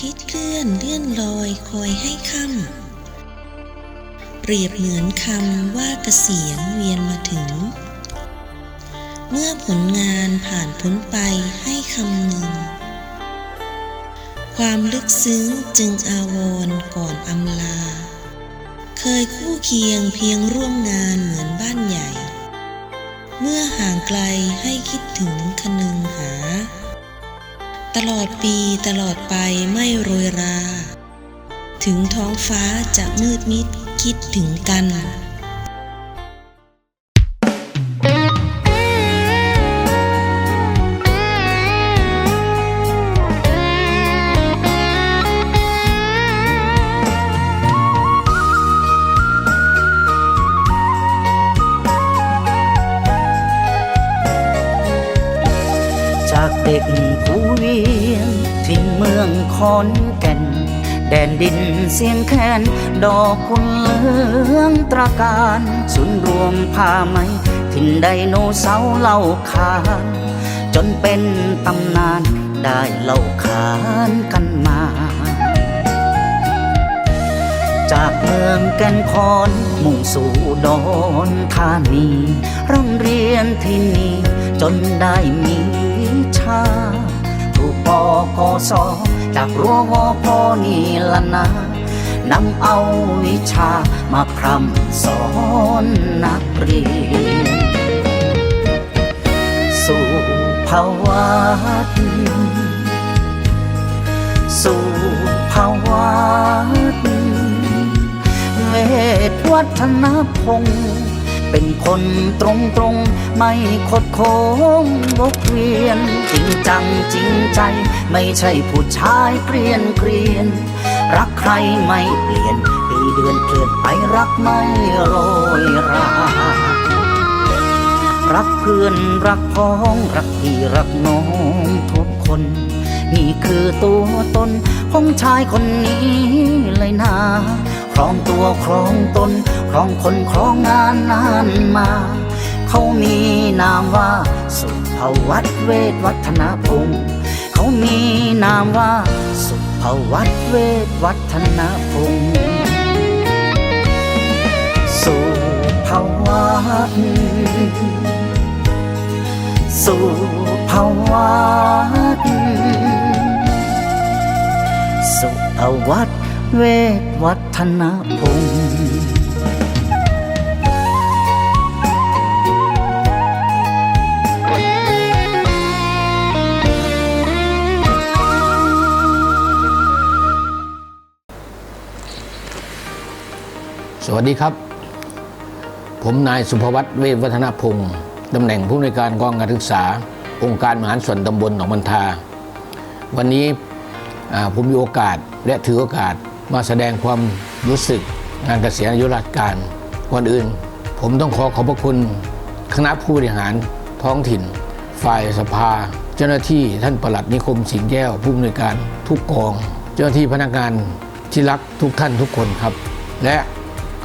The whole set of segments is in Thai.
ทิศเคลื่อนเลื่อนลอยคอยให้ค่ำเปรียบเหมือนคำว่าเกษียณเวียนมาถึง เมื่อผลงานผ่านพ้นไปให้คำหนึ่ง ความลึกซึ้งจึงอาวรก่อนอำลา เคยคู่เคียงเพียงร่วมงานเหมือนบ้านใหญ่ เมื่อห่างไกลให้คิดถึงคนึงหา ตลอดปีตลอดไปไม่โรยรา ถึงท้องฟ้าจะมืดมิดคิดถึงกันจากเด็ก มืองคอนแก่น แดนดินเสียงแคนดอกคุณเหลืองตระการศูนย์รวมผ้าไหมถิ่นไดโนเสาร์เล่าขาน จนเป็นตำนานได้เล่าขานกันมา จากเมืองแก่นคอนมุ่งสู่ดอนธานีร่ำเรียนที่นี่จนได้มีวิชา ปกสจากรั้ววพนี่ละนานำเอาวิชามาพร่ำสอนนักเรียน สู่ภาวะสู่ภาวะเวทวัฒนพงศ์ เป็นคนตรงตรงไม่คดโค้งวกเวียน จริงจังจริงใจ ไม่ใช่ผู้ชายเกรียนเกรียน รักใครไม่เปลี่ยนปีเดือนเปลี่ยนไปรักไม่โรยรารักเพื่อนรักพ้องรักพี่รักน้องทุกคน นี่คือตัวตนของชายคนนี้เลยนะ ครองตัวครองตน ครองคนครองงานนานมา เขามีนามว่า สุภวัตเวทวัฒนพงศ์เขามีนามว่า สุภวัตเวทวัฒนพงศ์สุภวัตสู่ภาวะสุภวัต เวทวัฒนพงศ์สวัสดีครับ ผมนายสุภวัตเวชวัฒนพงศ์ตำแหน่งผู้อำนวยการกองการศึกษา องค์การมหาส่วนตำบลหนองบันทา วันนี้ผมมีโอกาสและถือโอกาส มาแสดงความรู้สึกงานเกษียณอายุราชการก่อนอื่น ผมต้องขอขอบพระคุณคณะผู้บริหารท้องถิ่น ฝ่ายสภา เจ้าหน้าที่ท่านปลัดนิคมสิงแก้วผู้อำนวยการทุกกอง เจ้าหน้าที่พนักงานที่รักทุกท่านทุกคนครับ และ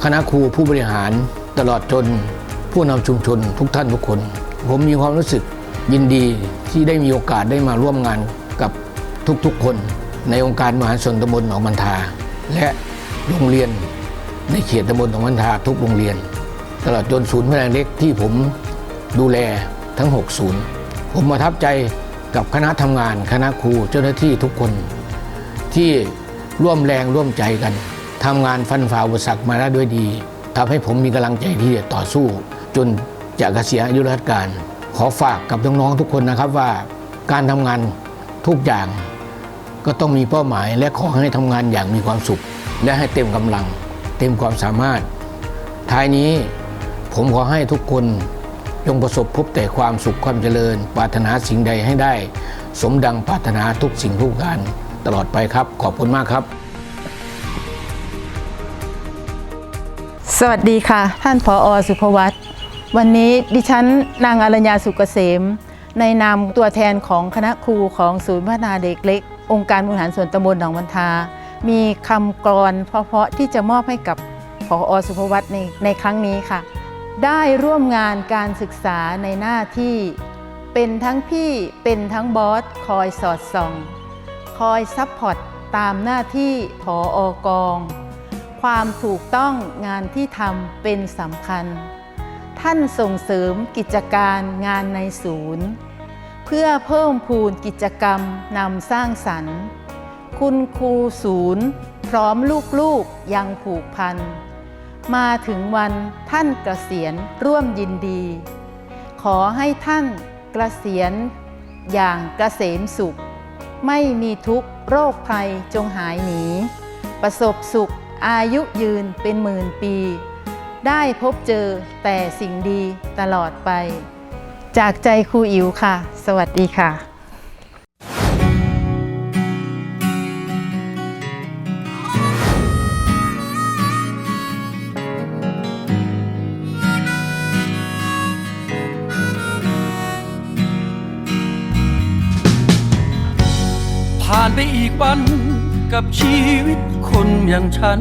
คณะครูผู้บริหารตลอดจนผู้นำชุมชนทุกท่านทุกคน ผมมีความรู้สึกยินดีที่ได้มีโอกาสได้มาร่วมงานกับทุกๆคน ในองค์การมหาชนตำบลหนองมันทา และโรงเรียนในเขตตำบลหนองมันทาทุกโรงเรียน ตลอดจนศูนย์พัฒนาเล็กที่ผมดูแลทั้ง 6 ศูนย์ ผมประทับใจกับคณะทำงาน คณะครูเจ้าหน้าที่ทุกคน ที่ร่วมแรงร่วมใจกันทำงานฟันฝ่าอุปสรรคมาได้ด้วยดีทำให้ผมมีกำลังใจที่จะต่อสู้ จนจะเกษียณอายุราชการ ขอฝากกับน้องๆทุกคนนะครับว่าการทำงานทุกอย่าง ก็ต้องมีเป้าหมายและขอให้ทำงานอย่างมีความสุข และให้เต็มกำลัง เต็มความสามารถ ท้ายนี้ผมขอให้ทุกคนจงประสบพบแต่ความสุขความเจริญ ปรารถนาสิ่งใดให้ได้ สมดังปรารถนาทุกสิ่งทุกการตลอดไปครับ ขอบคุณมากครับ สวัสดีค่ะ ท่านผออสุภวัตวันนี้ดิฉันนางอรัญญาสุกเกษม ในนามตัวแทนของคณะครูของศูนย์พัฒนาเด็กเล็ก องค์การบริหารส่วนตำบลหนองบันทา มีคำกรอนเพราะๆที่จะมอบให้กับผออสุภวัตในในครั้งนี้ค่ะ ได้ร่วมงานการศึกษาในหน้าที่ เป็นทั้งพี่เป็นทั้งบอสคอยสอดส่อง คอยซัพพอร์ตตามหน้าที่ผออกอง ความถูกต้องงานที่ทำเป็นสำคัญ ท่านส่งเสริมกิจการงานในศูนย์ เพื่อเพิ่มพูนกิจกรรมนำสร้างสรรค์ คุณครูศูนย์ พร้อมลูกๆยังผูกพัน มาถึงวันท่านเกษียณร่วมยินดี ขอให้ท่านเกษียณอย่างเกษมสุข ไม่มีทุกโรคภัยจงหายหนี ประสบสุขอายุยืนเป็นหมื่นปี ได้พบเจอแต่สิ่งดีตลอดไป จากใจครูอิ๋วค่ะ สวัสดีค่ะผ่านไปอีกวันกับชีวิตคนอย่างฉัน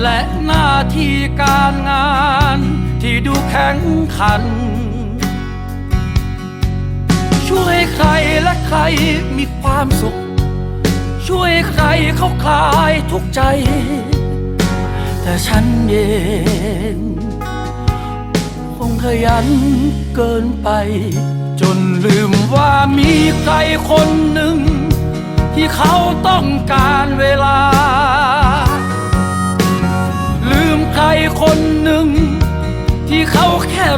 และหน้าที่การงาน ที่ดูแข็งขัน ช่วยใครและใครมีความสุข ช่วยใครเขาคลายทุกใจ แต่ฉันเองคงขยันเกินไป จนลืมว่ามีใครคนหนึ่ง ที่เขาต้องการเวลา ลืมใครคน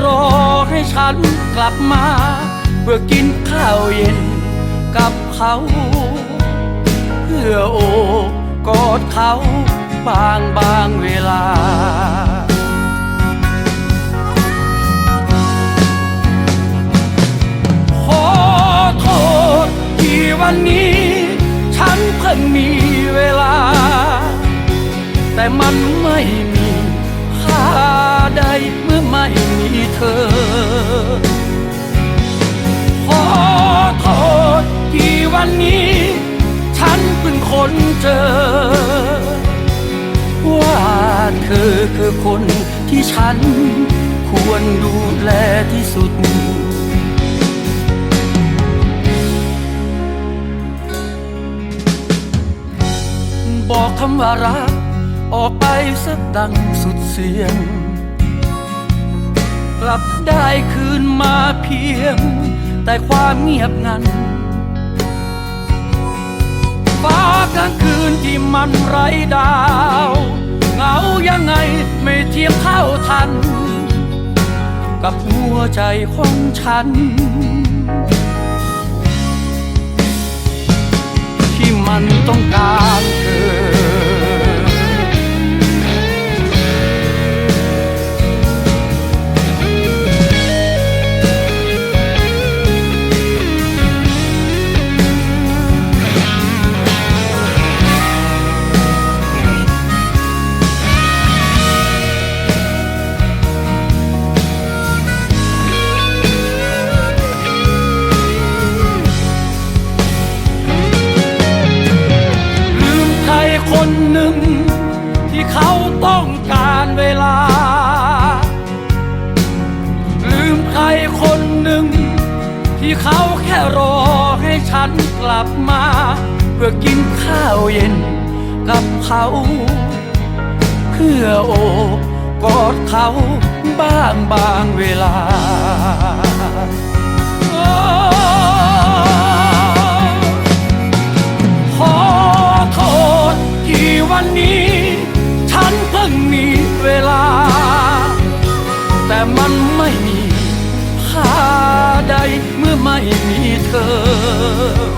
รอให้ฉันกลับมา เพื่อกินข้าวเย็นกับเขา เพื่อโอบกอดเขาบางบางเวลา ขอโทษที่วันนี้ ฉันเพิ่งมีเวลา แต่มันไม่มีค่าใดเมื่อไม่ เธอ ขอโทษที่วันนี้ ฉันเพิ่งค้นเจอ ว่าเธอคือคนที่ฉัน ควรดูแลที่สุดบอกคำว่ารัก ออกไปสักดังสุดเสียง กลับได้คืนมาเพียง แต่ความเงียบงันฟ้ากลางคืนที่มันไร้ดาว เหงายังไงไม่เทียมเท่าทัน กับหัวใจของฉัน ที่มันต้องการเธอ ข้าวเย็นกับเขา เพื่อโอบกอดเขาบ้างบางเวลาขอโทษที่วันนี้ ฉันเพิ่งมีเวลา แต่มันไม่มีค่าใดเมื่อไม่มีเธอ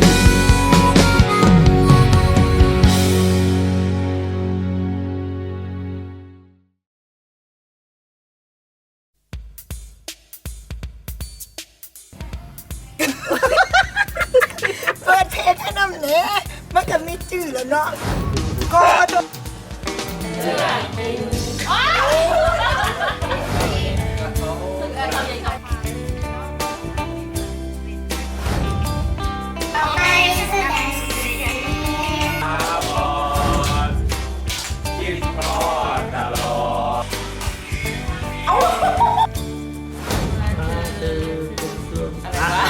อะไรวะ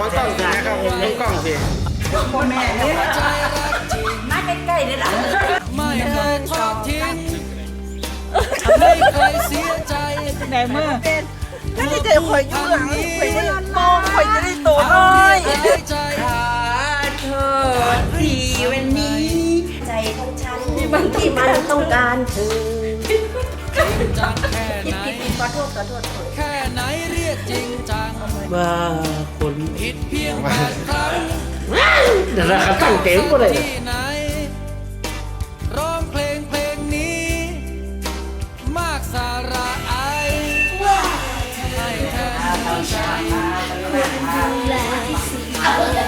มังกล้องสินครับผมมองกล้องสิพ่อแม่เนี่ยมาใกล้ๆเลยนะไม่เคยทอดทิ้งไม่เคยเสียใจแหนเมื่อนั่นใจข่อยอยู่หลังข่อยไม่โตข่อยจะได้โตน้อยขาเธอที่วันนี้ ใจของฉันที่มันต้องการเธอ จังแค่ไหน ผิดขอโทษขอโทษแค่ไหนเรียกจริงจังว่าคนผิดเพียงแปดครั้งเดี๋ยวนรัตั้งเกมก็ได้าร้องเพลงเพลงนี้ มากสาระไอให้แค่ ดูแลสิ